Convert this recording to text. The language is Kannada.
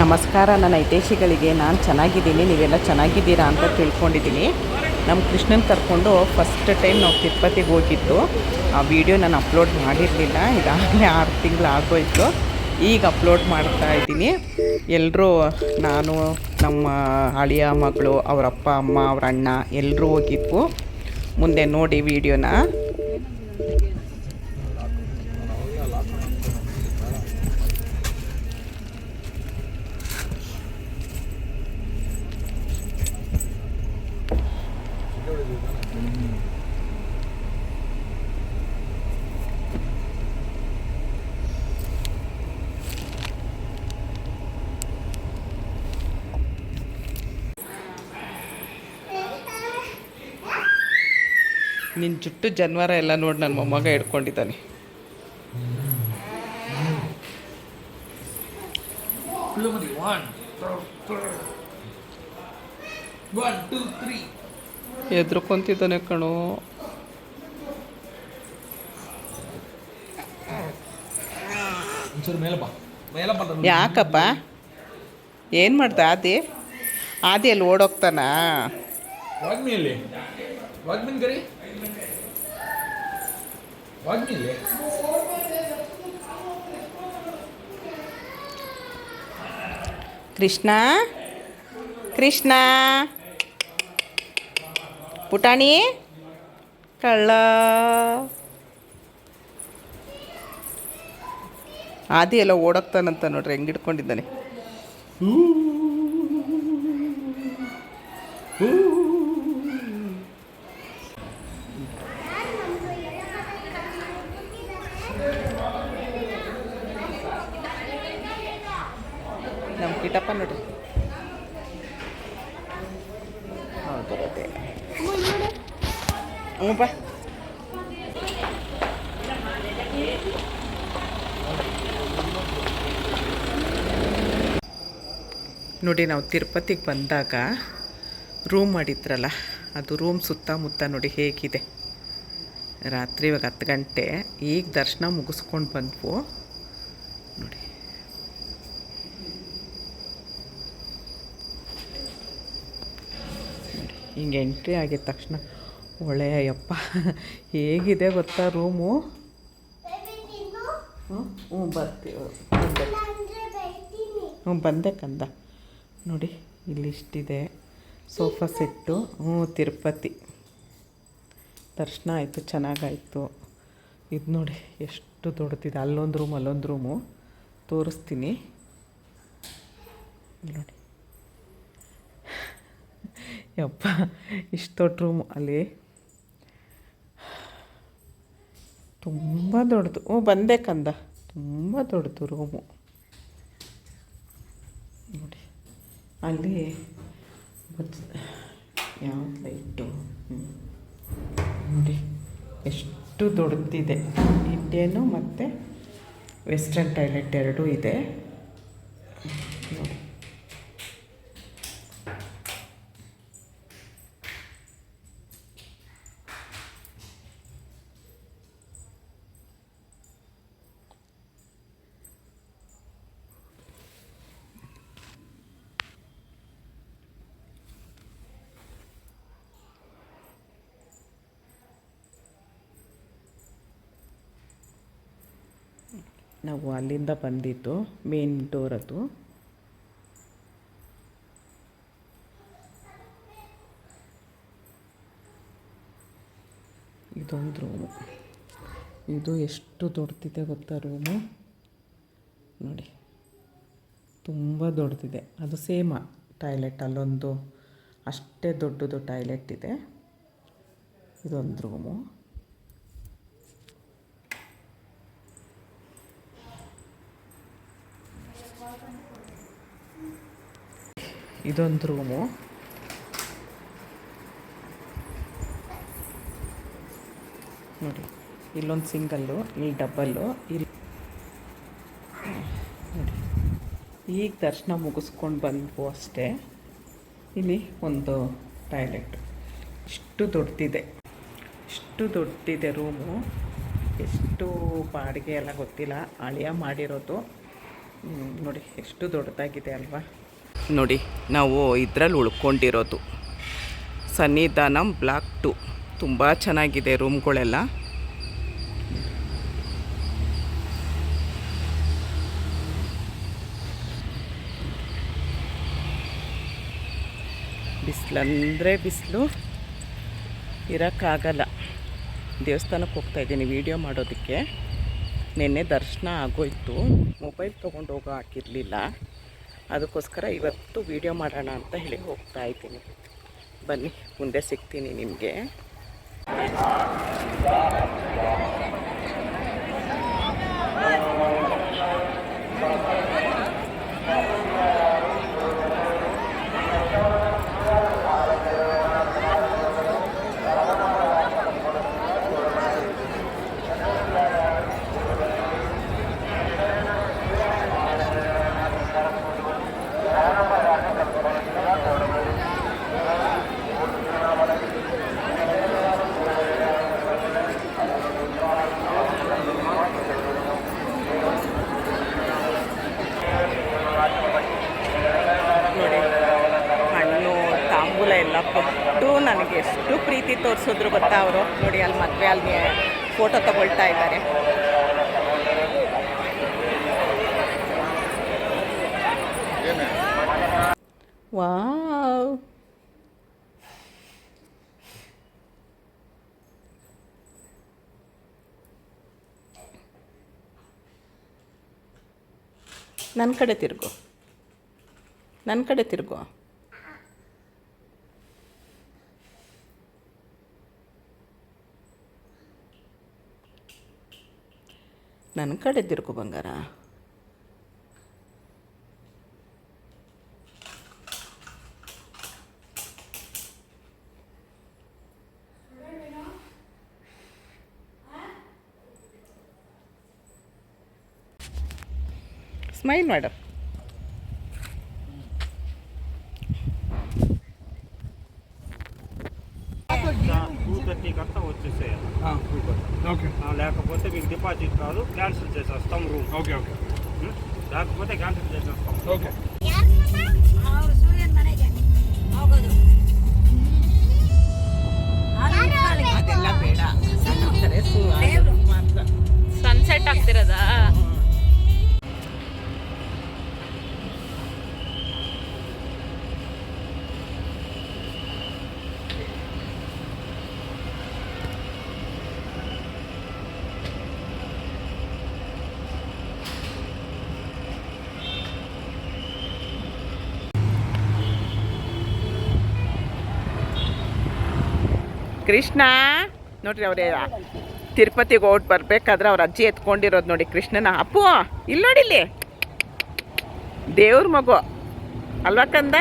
ನಮಸ್ಕಾರ, ನನ್ನ ಹಿತೈಷಿಗಳಿಗೆ ನಾನು ಚೆನ್ನಾಗಿದ್ದೀನಿ, ನೀವೆಲ್ಲ ಚೆನ್ನಾಗಿದ್ದೀರಾ ಅಂತ ತಿಳ್ಕೊಂಡಿದ್ದೀನಿ. ನಮ್ಮ ಕೃಷ್ಣನ್ ಕರ್ಕೊಂಡು ಫಸ್ಟ್ ಟೈಮ್ ನಾವು ತಿರುಪತಿಗೆ ಹೋಗಿದ್ದು. ಆ ವಿಡಿಯೋ ನಾನು ಅಪ್ಲೋಡ್ ಮಾಡಿರಲಿಲ್ಲ, ಇದಾಗಲೇ ಆರು ತಿಂಗಳು ಆಗೋಯ್ತು. ಈಗ ಅಪ್ಲೋಡ್ ಮಾಡ್ತಾ ಇದ್ದೀನಿ. ಎಲ್ಲರೂ ನಾನು, ನಮ್ಮ ಅಳಿಯ ಮಗಳು ಅವರಪ್ಪ ಅಮ್ಮ, ಅವ್ರ ಅಣ್ಣ ಎಲ್ಲರೂ ಹೋಗಿದ್ವು. ಮುಂದೆ ನೋಡಿ ವಿಡಿಯೋನ ನಿನ್ನ ಜುಟ್ಟು ಜನ್ವಾರ ಎಲ್ಲ ನೋಡಿ ನನ್ನ ಮೊಮ್ಮಗ ಹಿಡ್ಕೊಂಡಿದ್ದಾನೆ. ಎದ್ರುಕೊಂತಿದ್ದಾನೆ ಕಣೋ. ಯಾಕಪ್ಪ? ಏನು ಮಾಡ್ದ ಆದಿ? ಆದಿ ಅಲ್ಲಿ ಓಡೋಗ್ತಾನ ವಾಗ್ಮಿನ್ ಗರಿ ಕೃಷ್ಣ ಕೃಷ್ಣ ಪುಟಾಣಿ ಕಳ್ಳ ಆದಿ ಎಲ್ಲ ಓಡೋಗ್ತಾನಂತ ನೋಡ್ರಿ ಹೆಂಗೆ ಹಿಡ್ಕೊಂಡಿದ್ದಾನೆ ನಮ್ಮ ಕಿಟಪ್ಪ ನೋಡ್ರಿ ನೋಡಿ ನಾವು ತಿರುಪತಿಗೆ ಬಂದಾಗ ರೂಮ್ ಮಾಡಿದ್ರಲ್ಲ, ಅದು ರೂಮ್ ಸುತ್ತಮುತ್ತ ನೋಡಿ ಹೇಗಿದೆ. ರಾತ್ರಿ ಇವಾಗ ಹತ್ತು ಗಂಟೆ, ಈಗ ದರ್ಶನ ಮುಗಿಸ್ಕೊಂಡು ಬಂದ್ವು. ಹಿಂಗೆ ಎಂಟ್ರಿ ಆಗಿದ ತಕ್ಷಣ ಒಳ್ಳೆಯ ಯಪ್ಪ ಹೇಗಿದೆ ಗೊತ್ತಾ ರೂಮು? ಹ್ಞೂ ಹ್ಞೂ ಬರ್ತೀವಿ ಹ್ಞೂ ಬಂದೆ ಕಂದ. ನೋಡಿ, ಇಲ್ಲಿ ಇಷ್ಟಿದೆ. ಸೋಫಾ ಸೆಟ್ಟು ಹ್ಞೂ ತಿರುಪತಿ. ದರ್ಶನ ಆಯಿತು, ಚೆನ್ನಾಗಾಯಿತು. ಇದು ನೋಡಿ, ಎಷ್ಟು ದೊಡ್ಡದಿದೆ. ಅಲ್ಲೊಂದು ರೂಮ್, ಅಲ್ಲೊಂದು ರೂಮು. ತೋರಿಸ್ತೀನಿ. ನೋಡಿ. ಯಪ್ಪ ಇಷ್ಟು ದೊಡ್ಡ ರೂಮು ಅಲ್ಲಿ ತುಂಬ ದೊಡ್ಡದು. ಓ, ಬಂದೆ ಕಂದ. ತುಂಬ ದೊಡ್ಡದು ರೂಮು ನೋಡಿ, ಅಲ್ಲಿ ಯಾವ ಲೈಟು ನೋಡಿ, ಎಷ್ಟು ದೊಡ್ಡದಿದೆ. ಇಂಡಿಯನು ಮತ್ತು ವೆಸ್ಟರ್ನ್ ಟಾಯ್ಲೆಟ್ ಎರಡೂ ಇದೆ. ನೋಡಿ. ನಾವು ಅಲ್ಲಿಂದ ಬಂದಿದ್ದು ಮೇನ್ ಡೋರ್ ಅದು ಇದೊಂದು ರೂಮು ಇದು ಎಷ್ಟು ದೊಡ್ಡದಿದೆ ಗೊತ್ತಾ ರೂಮು ನೋಡಿ. ತುಂಬ ದೊಡ್ಡದಿದೆ. ಅದು ಸೇಮ ಟಾಯ್ಲೆಟ್ ಅಲ್ಲೊಂದು ಅಷ್ಟೇ ದೊಡ್ಡದು ಟಾಯ್ಲೆಟ್ ಇದೆ. ಇದೊಂದು ರೂಮು ಇದೊಂದು ರೂಮು ನೋಡಿ, ಇಲ್ಲೊಂದು ಸಿಂಗಲ್ಲು ಇಲ್ಲಿ ಡಬ್ಬಲ್ಲು ಇಲ್ಲಿ ನೋಡಿ, ಈಗ ದರ್ಶನ ಮುಗಿಸ್ಕೊಂಡು ಬಂದ್ವು ಅಷ್ಟೇ. ಇಲ್ಲಿ ಒಂದು ಟಾಯ್ಲೆಟ್. ಇಷ್ಟು ದೊಡ್ಡದಿದೆ ಇಷ್ಟು ದೊಡ್ಡದಿದೆ ರೂಮು ಎಷ್ಟು ಬಾಡಿಗೆ ಎಲ್ಲ ಗೊತ್ತಿಲ್ಲ. ಅಳಿಯ ಮಾಡಿರೋದು. ನೋಡಿ ಎಷ್ಟು ದೊಡ್ಡದಾಗಿದೆ ಅಲ್ವಾ? ನೋಡಿ ನಾವು ಇದರಲ್ಲಿ ಉಳ್ಕೊಂಡಿರೋದು. Sannidhanam block two. ತುಂಬ ಚೆನ್ನಾಗಿದೆ ರೂಮ್ಗಳೆಲ್ಲ. ಬಿಸಿಲಂದರೆ ಬಿಸಿಲು ಇರೋಕ್ಕಾಗಲ್ಲ. ದೇವಸ್ಥಾನಕ್ಕೆ ಹೋಗ್ತಾ ಇದ್ದೀನಿ ವೀಡಿಯೋ ಮಾಡೋದಕ್ಕೆ. ನಿನ್ನೆ ದರ್ಶನ ಆಗೋಯ್ತು. ಮೊಬೈಲ್ ತೊಗೊಂಡು ಹೋಗೋ ಹಾಕಿರಲಿಲ್ಲ ಅದಕ್ಕೋಸ್ಕರ ಇವತ್ತು ವೀಡಿಯೋ ಮಾಡೋಣ ಅಂತ ಹೇಳಿ ಹೋಗ್ತಾ ಇದ್ದೀನಿ. ಬನ್ನಿ, ಮುಂದೆ ಸಿಗ್ತೀನಿ ನಿಮಗೆ ನೋಡಿ ಹಣ್ಣು ತಾಂಬೂಲ ಎಲ್ಲ ಕೊಟ್ಟು ನನಗೆ ಎಷ್ಟು ಪ್ರೀತಿ ತೋರಿಸಿದ್ರು ಗೊತ್ತಾ ಅವರು? ನೋಡಿ, ಅಲ್ಲಿ ಮದುವೆ, ಅಲ್ಲಿ ಫೋಟೋ ತಗೊಳ್ತಾ ಇದ್ದಾರೆ. ವಾವ್. ನನ್ನ ಕಡೆ ತಿರುಗು. ನನ್ನ ಕಡೆ ತಿರುಗು. ನನ್ನ ಕಡೆ ತಿರುಗು ಬಂಗಾರ. ಸ್ಮೈಲ್ ಮಾಡು థర్టీకి అంతా వచ్చేసేయాలి. ఓకే. లేకపోతే మీకు డిపాజిట్ కాదు క్యాన్సిల్ చేసేస్తాం రూమ్. Okay okay? లేకపోతే క్యాన్సిల్ చేసేస్తాం. ఓకే. ಕೃಷ್ಣ. ನೋಡ್ರಿ ಅವ್ರೇ ತಿರುಪತಿಗೆ ಓಟ್ ಬರ್ಬೇಕಾದ್ರೆ ಅವ್ರ ಅಜ್ಜಿ ಎತ್ಕೊಂಡಿರೋದು ನೋಡಿ ಕೃಷ್ಣನ. ಅಪ್ಪು ಇಲ್ಲಿ. ನೋಡಿಲ್ಲಿ ದೇವ್ರ ಮಗು. ಅಲ್ವಾ ಕಂದ?